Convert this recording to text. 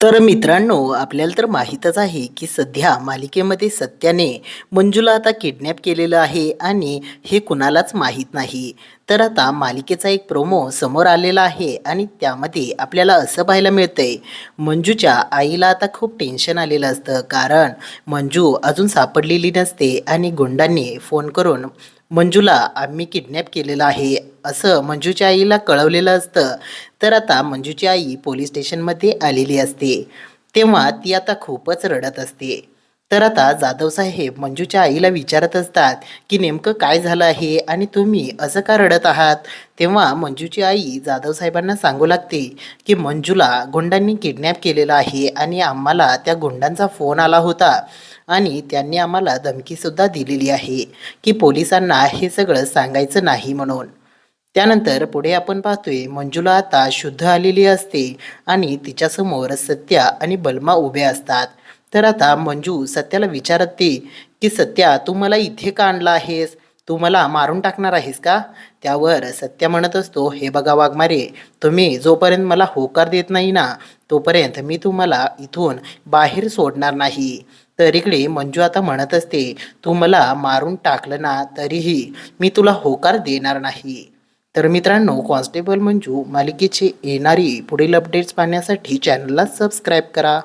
तर मित्रांनो आपल्याला तर माहीतच आहे की सध्या मालिकेमध्ये सत्याने मंजूला आता किडनॅप केलेलं आहे आणि हे कुणालाच माहीत नाही. तर आता मालिकेचा एक प्रोमो समोर आलेला आहे आणि त्यामध्ये आपल्याला असं पाहायला मिळतंय मंजूच्या आईला आता खूप टेन्शन आलेलं असतं. कारण मंजू अजून सापडलेली नसते आणि गुंडांनी फोन करून मंजूला आम्ही किडनॅप केलेलं आहे. असं मंजूच्या आईला कळवलेलं असतं. तर आता मंजूची आई पोलीस स्टेशनमध्ये आलेली असते. तेव्हा ती आता खूपच रडत असते. तर आता जाधव साहेब मंजूच्या आईला विचारत असतात की नेमकं काय झालं आहे आणि तुम्ही असं का रडत आहात? तेव्हा मंजूची आई जाधव साहेबांना सांगू लागते की मंजूला गुंडांनी किडनॅप केलेलं आहे आणि आम्हाला त्या गुंडांचा फोन आला होता. आणि त्यांनी आम्हाला धमकीसुद्धा दिलेली आहे की पोलिसांना हे सगळं सांगायचं नाही म्हणून. त्यानंतर पुढे आपण पाहतोय मंजूला आता शुद्ध आलेली असते आणि तिच्यासमोर सत्या आणि बलमा उभे असतात. तर आता मंजू सत्याला विचारते की सत्या तू मला इथे का आणला आहेस? तू मला मारून टाकणार आहेस का? त्यावर सत्या म्हणत असतो हे बघा वाघमारे तुम्ही जोपर्यंत मला होकार देत नाही ना तोपर्यंत मी तुम्हाला इथून बाहेर सोडणार नाही. तर इकडे मंजू आता म्हणत असते तू मला मारून टाकलं ना तरीही मी तुला होकार देणार नाही. तर मित्रांनो कॉन्स्टेबल मंजू मालिकेची येणारी पुढील अपडेट्स पाहण्यासाठी चॅनलला सबस्क्राईब करा.